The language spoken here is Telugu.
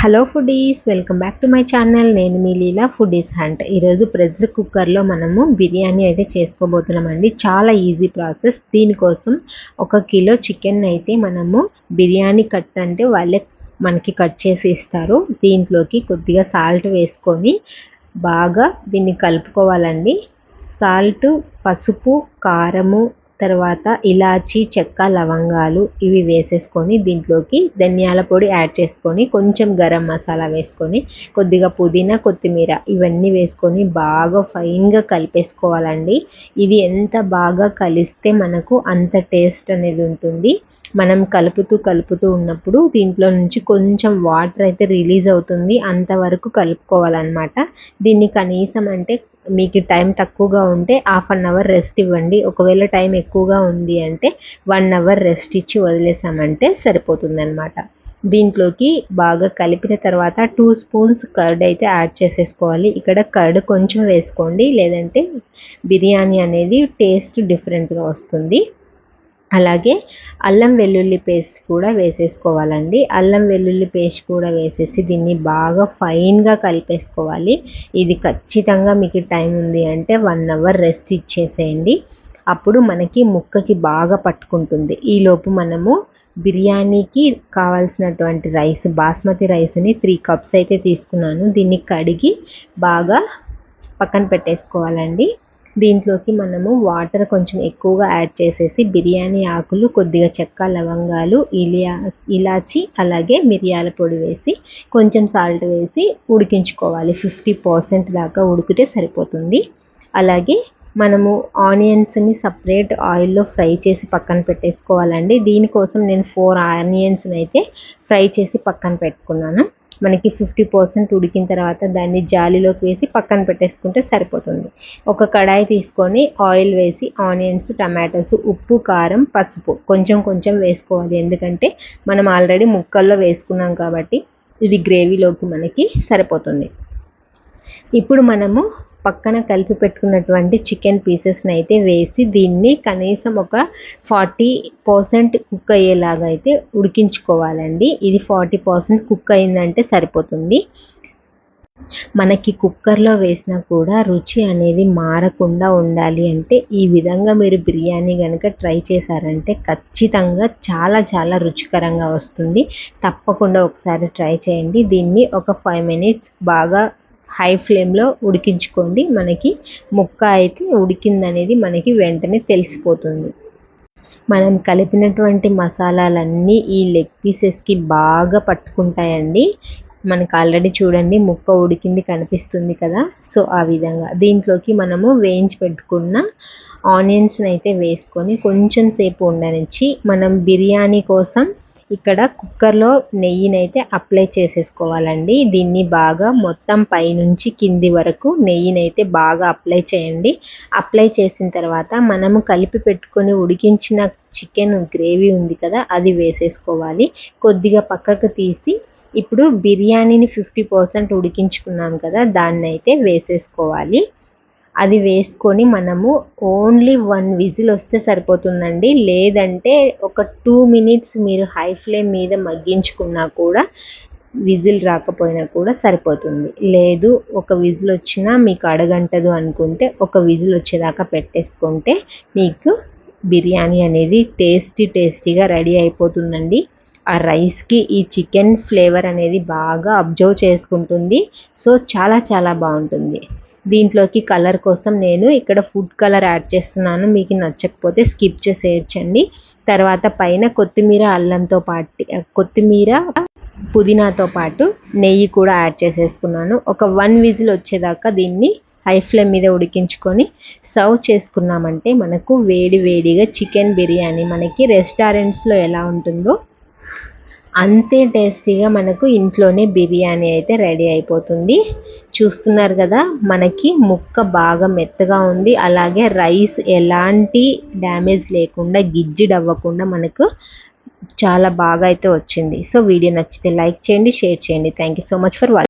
Hello foodies welcome back to my channel నేను మీ లీలా ఫుడీస్ హంట్ ఈరోజు ప్రెషర్ కుక్కర్లో మనము బిర్యానీ అయితే చేసుకోబోతున్నామండి. చాలా ఈజీ ప్రాసెస్ దీనికోసం ఒక కిలో చికెన్ అయితే మనము బిర్యానీ కట్ అంటే వాళ్ళే మనకి కట్ చేసి ఇస్తారు. దీంట్లోకి కొద్దిగా సాల్ట్ వేసుకొని బాగా దీన్ని కలుపుకోవాలండి. సాల్ట్ పసుపు కారము తర్వాత ఇలాచీ చెక్క లవంగాలు ఇవి వేసేసుకొని దీంట్లోకి ధనియాల పొడి యాడ్ చేసుకొని కొంచెం గరం మసాలా వేసుకొని కొద్దిగా పుదీనా కొత్తిమీర ఇవన్నీ వేసుకొని బాగా ఫైన్గా కలిపేసుకోవాలండి. ఇది ఎంత బాగా కలిస్తే మనకు అంత టేస్ట్ అనేది ఉంటుంది. మనం కలుపుతూ కలుపుతూ ఉన్నప్పుడు దీంట్లో నుంచి కొంచెం వాటర్ అయితే రిలీజ్ అవుతుంది. అంతవరకు కలుపుకోవాలన్నమాట. దీన్ని కనీసం అంటే మీకు టైం తక్కువగా ఉంటే హాఫ్ అన్ అవర్ రెస్ట్ ఇవ్వండి. ఒకవేళ టైం ఎక్కువగా ఉంది అంటే వన్ అవర్ రెస్ట్ ఇచ్చి వదిలేసామంటే సరిపోతుంది అనమాట దీంట్లోకి బాగా కలిపిన తర్వాత టూ స్పూన్స్ కర్డ్ అయితే యాడ్ చేసేసుకోవాలి. ఇక్కడ కర్డ్ కొంచెం వేసుకోండి. లేదంటే బిర్యానీ అనేది టేస్ట్ డిఫరెంట్గా వస్తుంది. అలాగే అల్లం వెల్లుల్లి పేస్ట్ కూడా వేసేసుకోవాలండి. అల్లం వెల్లుల్లి పేస్ట్ కూడా వేసేసి దీన్ని బాగా ఫైన్గా కలిపేసుకోవాలి. ఇది ఖచ్చితంగా మీకు టైం ఉంది అంటే వన్ అవర్ రెస్ట్ ఇచ్చేసేయండి. అప్పుడు మనకి ముక్కకి బాగా పట్టుకుంటుంది. ఈలోపు మనము బిర్యానీకి కావాల్సినటువంటి రైస్ బాస్మతి రైస్ని త్రీ కప్స్ అయితే తీసుకున్నాను. దీన్ని కడిగి బాగా పక్కన పెట్టేసుకోవాలండి. దీంట్లోకి మనము వాటర్ కొంచెం ఎక్కువగా యాడ్ చేసేసి బిర్యానీ ఆకులు కొద్దిగా చెక్క లవంగాలు ఇలియా ఇలాచి అలాగే మిరియాల పొడి వేసి కొంచెం సాల్ట్ వేసి ఉడికించుకోవాలి. ఫిఫ్టీ పర్సెంట్ దాకా ఉడికితే సరిపోతుంది. అలాగే మనము ఆనియన్స్ని సపరేట్ ఆయిల్లో ఫ్రై చేసి పక్కన పెట్టేసుకోవాలండి. దీనికోసం నేను ఫోర్ ఆనియన్స్ని అయితే ఫ్రై చేసి పక్కన పెట్టుకున్నాను. మనకి ఫిఫ్టీ పర్సెంట్ ఉడికిన తర్వాత దాన్ని జాలిలోకి వేసి పక్కన పెట్టేసుకుంటే సరిపోతుంది. ఒక కడాయి తీసుకొని ఆయిల్ వేసి ఆనియన్స్ టమాటోస్ ఉప్పు కారం పసుపు కొంచెం కొంచెం వేసుకోవాలి. ఎందుకంటే మనం ఆల్రెడీ ముక్కల్లో వేసుకున్నాం కాబట్టి ఇది గ్రేవీలోకి మనకి సరిపోతుంది. ఇప్పుడు మనము పక్కన కలిపి పెట్టుకున్నటువంటి చికెన్ పీసెస్ని అయితే వేసి దీన్ని కనీసం ఒక ఫార్టీ పర్సెంట్ కుక్ అయ్యేలాగా అయితే ఉడికించుకోవాలండి. ఇది ఫార్టీ పర్సెంట్ కుక్ అయిందంటే సరిపోతుంది. మనకి కుక్కర్లో వేసినా కూడా రుచి అనేది మారకుండా ఉండాలి అంటే ఈ విధంగా మీరు బిర్యానీ కనుక ట్రై చేశారంటే ఖచ్చితంగా చాలా చాలా రుచికరంగా వస్తుంది. తప్పకుండా ఒకసారి ట్రై చేయండి. దీన్ని ఒక ఫైవ్ మినిట్స్ బాగా హై ఫ్లేమ్లో ఉడికించుకోండి. మనకి ముక్క అయితే ఉడికిందనేది మనకి వెంటనే తెలిసిపోతుంది. మనం కలిపినటువంటి మసాలాలన్నీ ఈ లెగ్ పీసెస్కి బాగా పట్టుకుంటాయండి. మనకు ఆల్రెడీ చూడండి ముక్క ఉడికింది కనిపిస్తుంది కదా. సో ఆ విధంగా. దీంట్లోకి మనము వేయించి పెట్టుకున్న ఆనియన్స్ని అయితే వేసుకొని కొంచెం సేపు ఉండనిచ్చి మనం బిర్యానీ కోసం ఇక్కడ కుక్కర్లో నెయ్యినైతే అప్లై చేసేసుకోవాలండి. దీన్ని బాగా మొత్తం పైనుంచి కింది వరకు నెయ్యినైతే బాగా అప్లై చేయండి. అప్లై చేసిన తర్వాత మనము కలిపి పెట్టుకొని ఉడికించిన చికెన్ గ్రేవీ ఉంది కదా అది వేసేసుకోవాలి. కొద్దిగా పక్కకు తీసి ఇప్పుడు బిర్యానీని ఫిఫ్టీ పర్సెంట్ ఉడికించుకున్నాం కదా దాన్ని అయితే వేసేసుకోవాలి. అది వేసుకొని మనము ఓన్లీ వన్ విజిల్ వస్తే సరిపోతుందండి. లేదంటే ఒక టూ మినిట్స్ మీరు హై ఫ్లేమ్ మీద మగ్గించుకున్నా కూడా విజిల్ రాకపోయినా కూడా సరిపోతుంది. లేదు ఒక విజిల్ వచ్చినా మీకు అడగంటదు అనుకుంటే ఒక విజిల్ వచ్చేదాకా పెట్టేసుకుంటే మీకు బిర్యానీ అనేది టేస్టీ టేస్టీగా రెడీ అయిపోతుందండి. ఆ రైస్కి ఈ చికెన్ ఫ్లేవర్ అనేది బాగా అబ్జర్వ్ చేసుకుంటుంది. సో చాలా చాలా బాగుంటుంది. దీంట్లోకి కలర్ కోసం నేను ఇక్కడ ఫుడ్ కలర్ యాడ్ చేస్తున్నాను. మీకు నచ్చకపోతే స్కిప్ చేసేయచ్చండి. తర్వాత పైన కొత్తిమీర అల్లంతో పాటు కొత్తిమీర పుదీనాతో పాటు నెయ్యి కూడా యాడ్ చేసేసుకున్నాను. ఒక వన్ విజిల్ వచ్చేదాకా దీన్ని హై ఫ్లేమ్ మీద ఉడికించుకొని సర్వ్ చేసుకున్నామంటే మనకు వేడి వేడిగా చికెన్ బిర్యానీ మనకి రెస్టారెంట్స్లో ఎలా ఉంటుందో అంతే టేస్టీగా మనకు ఇంట్లోనే బిర్యానీ అయితే రెడీ అయిపోతుంది. చూస్తున్నారు కదా మనకి ముక్క బాగా మెత్తగా ఉంది. అలాగే రైస్ ఎలాంటి డ్యామేజ్ లేకుండా గిజ్జిడ్ అవ్వకుండా మనకు చాలా బాగా అయితే వచ్చింది. సో వీడియో నచ్చితే లైక్ చేయండి షేర్ చేయండి. Thank you so much for watching